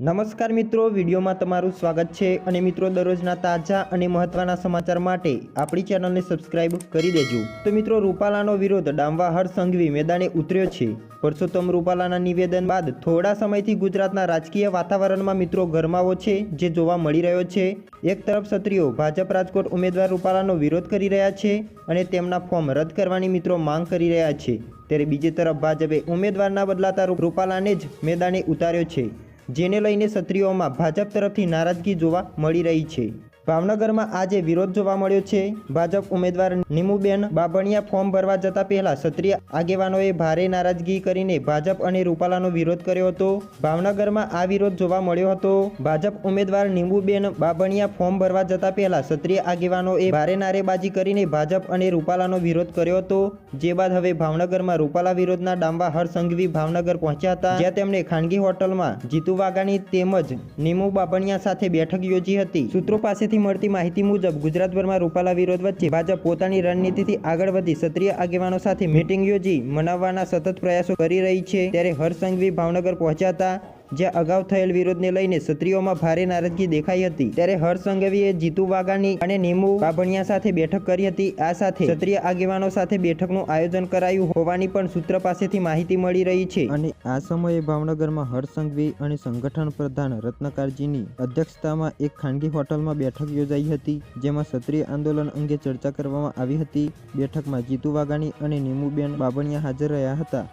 નમસ્કાર મિત્રો, વિડીયોમાં તમારું સ્વાગત છે અને મિત્રો, દરરોજના તાજા અને મહત્વના સમાચાર માટે આપણી ચેનલને સબસ્ક્રાઇબ કરી દેજો. તો મિત્રો, રૂપાલાનો વિરોધ ડામવા સંઘવી મેદાને ઉતર્યો છે. પરસોત્તમ રૂપાલાના નિવેદન બાદ થોડા સમયથી ગુજરાતના રાજકીય વાતાવરણમાં મિત્રો ગરમાવો છે, જે જોવા મળી રહ્યો છે. એક તરફ ક્ષત્રિયો ભાજપ રાજકોટ ઉમેદવાર રૂપાલાનો વિરોધ કરી રહ્યા છે અને તેમના ફોર્મ રદ કરવાની મિત્રો માંગ કરી રહ્યા છે. ત્યારે બીજી તરફ ભાજપે ઉમેદવારના બદલાતા રૂપાલાને જ મેદાને ઉતાર્યો છે. જેને લઈને ક્ષત્રિયોમાં ભાજપ તરફથી નારાજગી જોવા મળી રહી છે. ભાવનગરમાં આજે વિરોધ જોવા મળ્યો છે. ભાજપ ઉમેદવાર નીમુબેન બાબણિયા ફોર્મ ભરવા જતા પહેલા ક્ષત્રિય આગેવાનોએ ભારે નારાજગી કરીને ભાજપ અને રૂપાલાનો વિરોધ કર્યો હતો. ભાવનગરમાં આ વિરોધ જોવા મળ્યો હતો. ભાજપ ઉમેદવાર નીમુબેન બાબણિયા ફોર્મ ભરવા જતા પહેલા ક્ષત્રિય આગેવાનોએ ભારે નારેબાજી કરીને ભાજપ અને રૂપાલાનો વિરોધ કર્યો હતો. જે બાદ હવે ભાવનગરમાં રૂપાલા વિરોધના ડાંબા હરસંઘવી ભાવનગર પહોંચ્યા હતા. જ્યાં તેમણે ખાનગી હોટલમાં જીતુ વાઘાણી તેમજ નીમુ બાબણિયા સાથે બેઠક યોજી હતી. સૂત્રો પાસેથી મળતી માહિતી મુજબ, ગુજરાતભરમાં રૂપાલા વિરોધ વચ્ચે ભાજપ પોતાની રણનીતિથી આગળ વધી ક્ષત્રિય આગેવાનો સાથે મીટિંગ યોજી મનાવવાના સતત પ્રયાસો કરી રહી છે. ત્યારે હર્ષ સંઘવી ભાવનગર પહોંચ્યા હતા જ્યાં અગાઉ થયેલ વિરોધને લઈને ક્ષત્રિયોમાં ભારે નારાજગી દેખાઈ હતી. ત્યારે હર્ષ સંઘવીએ જીતુ વાઘાણી અને નીમુ બાભણિયા સાથે બેઠક કરી હતી. આ સાથે ક્ષત્રિય આગેવાનો સાથે બેઠકનું આયોજન કરાયું હોવાની પણ સૂત્ર પાસેથી માહિતી મળી રહી છે. અને આ સમયે ભાવનગરમાં હર્ષ સંઘવી અને સંગઠન પ્રધાન રત્નકારજીની અધ્યક્ષતામાં એક ખાનગી હોટલમાં બેઠક યોજાઈ હતી, જેમાં ક્ષત્રિય આંદોલન અંગે ચર્ચા કરવામાં આવી હતી. બેઠકમાં જીતુ વાઘાણી અને નીમુબેન બાબણિયા હાજર રહ્યા હતા.